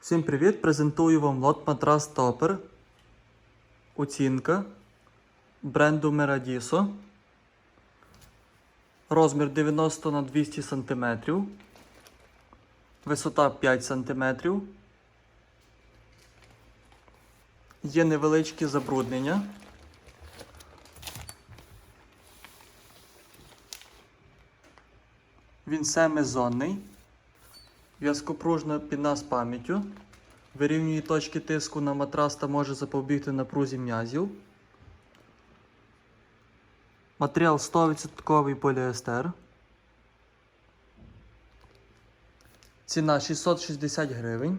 Всім привіт! Презентую вам лот матрас Топер. Оцінка бренду Meradiso. Розмір 90 на 200 см. Висота 5 см. Є невеличкі забруднення. Він семизонний. В'язкопружна піна з пам'яттю. Вирівнює точки тиску на матрас та може запобігти напрузі м'язів. Матеріал 100% поліестер. Ціна 660 гривень.